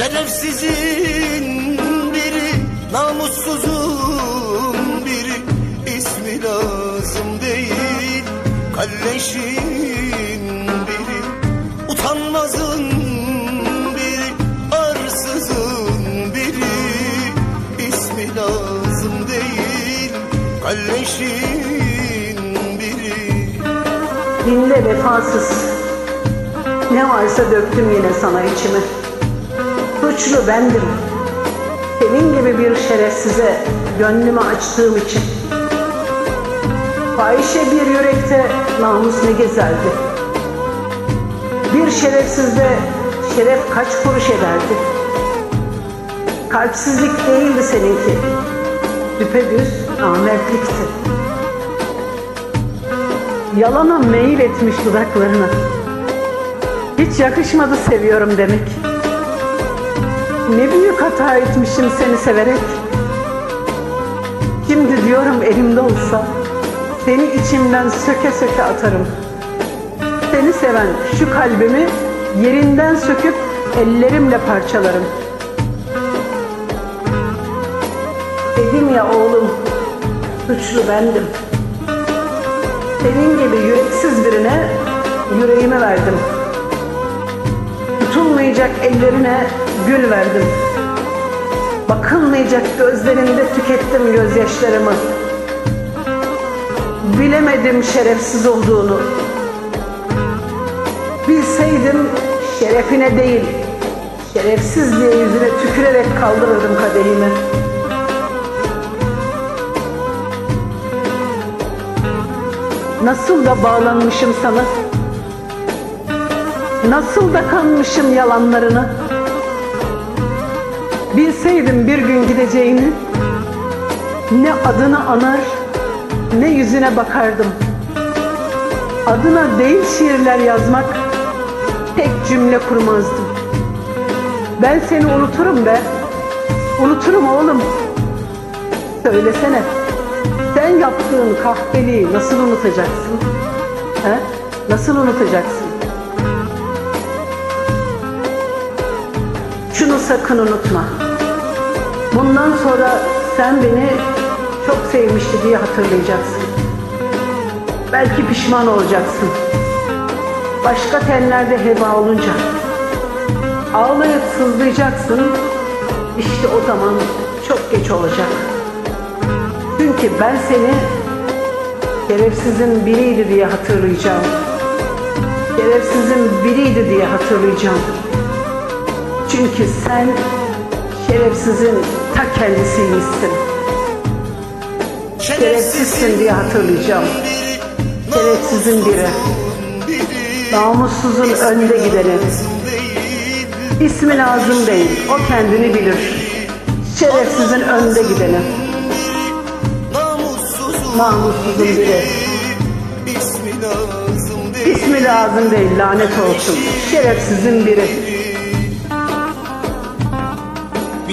Şerefsizin biri, namussuzun biri ismi lazım değil Kalleşin biri, utanmazın biri Arsızın biri ismi lazım değil Kalleşin biri Dinle vefasız. Ne varsa döktüm yine sana içime. Suçlu bendim. Senin gibi bir şerefsize gönlümü açtığım için. Fahişe bir yürekte namus ne gezerdi. Bir şerefsizde şeref kaç kuruş ederdi. Kalpsizlik değildi seninki. Düpedüz namertlikti. Yalana meyil etmiş dudaklarına. Hiç yakışmadı seviyorum demek. Ne büyük hata etmişim seni severek. Şimdi diyorum elimde olsa seni içimden söke söke atarım. Seni seven şu kalbimi yerinden söküp ellerimle parçalarım. Dedim ya oğlum, suçlu bendim. Senin gibi yüreksiz birine yüreğimi verdim. Tutulmayacak ellerine gül verdim. Bakılmayacak gözlerinde tükettim gözyaşlarımı. Bilemedim şerefsiz olduğunu. Bilseydim şerefine değil, şerefsiz diye yüzüne tükürerek kaldırırdım kadehimi. Nasıl da bağlanmışım sana. Nasıl da kanmışım yalanlarına. Bilseydim bir gün gideceğini ne adını anar ne yüzüne bakardım. Adına değil şiirler yazmak tek cümle kurmazdım. Ben seni unuturum be. Unuturum oğlum. Söylesene. Sen yaptığın kahpeliği nasıl unutacaksın? He? Nasıl unutacaksın? Şunu sakın unutma. Bundan sonra sen beni çok sevmişti diye hatırlayacaksın. Belki pişman olacaksın. Başka tenlerde heba olunca. Ağlayıp sızlayacaksın. İşte o zaman çok geç olacak. Çünkü ben seni şerefsizin biriydi diye hatırlayacağım. Şerefsizin biriydi diye hatırlayacağım. Çünkü sen şerefsizin ta kendisiymişsin. Şerefsizsin diye hatırlayacağım. Şerefsizin biri. Namussuzun önde gideni. İsmi lazım değil, o kendini bilir. Şerefsizin önde gideni. Namussuzun biri. İsmi lazım değil lanet olsun. Şerefsizin biri.